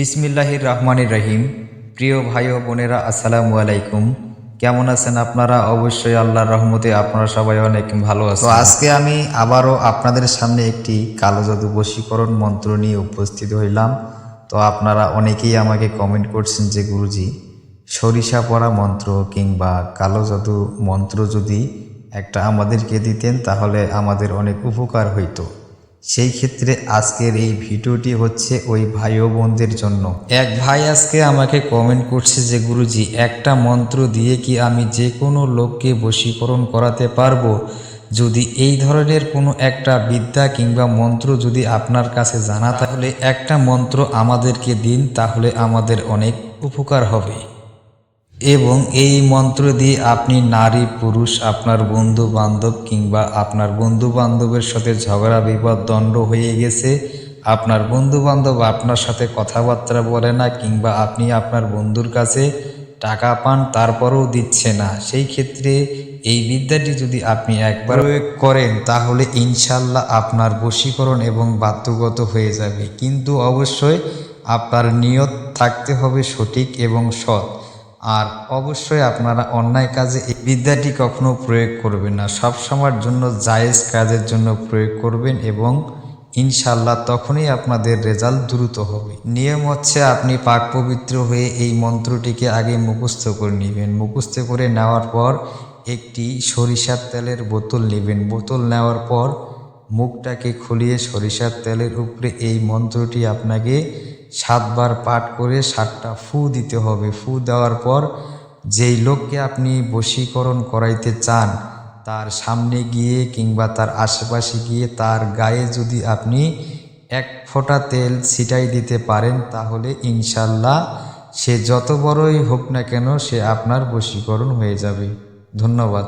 বিসমিল্লাহির রহমানির রহিম প্রিয় ভাই ও বোনেরা, আসসালামু আলাইকুম। কেমন আছেন আপনারা? অবশ্যই আল্লাহর রহমতে আপনারা সবাই অনেক ভালো আছেন। তো আজকে আমি আবারও আপনাদের সামনে একটি কালো জাদু বশীকরণ মন্ত্র নিয়ে উপস্থিত হইলাম। তো আপনারা অনেকেই আমাকে কমেন্ট করছেন যে, গুরুজি, সরিষা পড়া মন্ত্র কিংবা কালো জাদু মন্ত্র যদি একটা আমাদেরকে দিতেন, তাহলে আমাদের অনেক উপকার হইতো। সেই ক্ষেত্রে আজকের এই ভিডিওটি হচ্ছে ওই ভাই ও বোনদের জন্য। এক ভাই আজকে আমাকে কমেন্ট করছে যে, গুরুজি, একটা মন্ত্র দিয়ে কি আমি যে কোনো লোককে বশীকরণ করাতে পারব? যদি এই ধরনের কোনো একটা বিদ্যা কিংবা মন্ত্র যদি আপনার কাছে জানা, তাহলে একটা মন্ত্র আমাদেরকে দিন, তাহলে আমাদের অনেক উপকার হবে। এবং এই মন্ত্র দিয়ে আপনি নারী, পুরুষ, আপনার বন্ধু বান্ধব কিংবা আপনার বন্ধু বান্ধবের সাথে ঝগড়া, বিবাদ দণ্ড হয়ে গেছে। আপনার বন্ধু বান্ধব আপনার সাথে কথাবার্তা বলে না কিংবা আপনি আপনার বন্ধুর কাছে টাকা পান, তারপরেও দিচ্ছে না। সেই ক্ষেত্রে এই বিদ্যাটি যদি আপনি একবার প্রয়োগ করেন, তাহলে ইনশাল্লাহ আপনার বশীকরণ এবং বাধ্যগত হয়ে যাবে। কিন্তু অবশ্যই আপনার নিয়ত থাকতে হবে সঠিক এবং সৎ। আর অবশ্যই আপনারা অন্যায় কাজে এই বিদ্যাটি কখনো প্রয়োগ করবেন না। সব সময়ের জন্য জায়েজ কাজের জন্য প্রয়োগ করবেন এবং ইনশাল্লাহ তখনই আপনাদের রেজাল্ট দ্রুত হবে। নিয়ম হচ্ছে আপনি পাক পবিত্র হয়ে এই মন্ত্রটিকে আগে মুখস্থ করে নেবেন। মুখস্থ করে নেওয়ার পর একটি সরিষার তেলের বোতল নেবেন। বোতল নেওয়ার পর মুখটাকে খুলিয়ে সরিষার তেলের উপরে এই মন্ত্রটি আপনাকে সাতবার পাঠ করে সাতটা ফু দিতে হবে। ফু দেওয়ার পর যেই লোককে আপনি বশীকরণ করাইতে চান, তার সামনে গিয়ে কিংবা তার আশেপাশে গিয়ে তার গায়ে যদি আপনি এক ফোঁটা তেল ছিটাই দিতে পারেন, তাহলে ইনশাল্লাহ সে যত বড়ই হোক না কেন সে আপনার বশীকরণ হয়ে যাবে। ধন্যবাদ।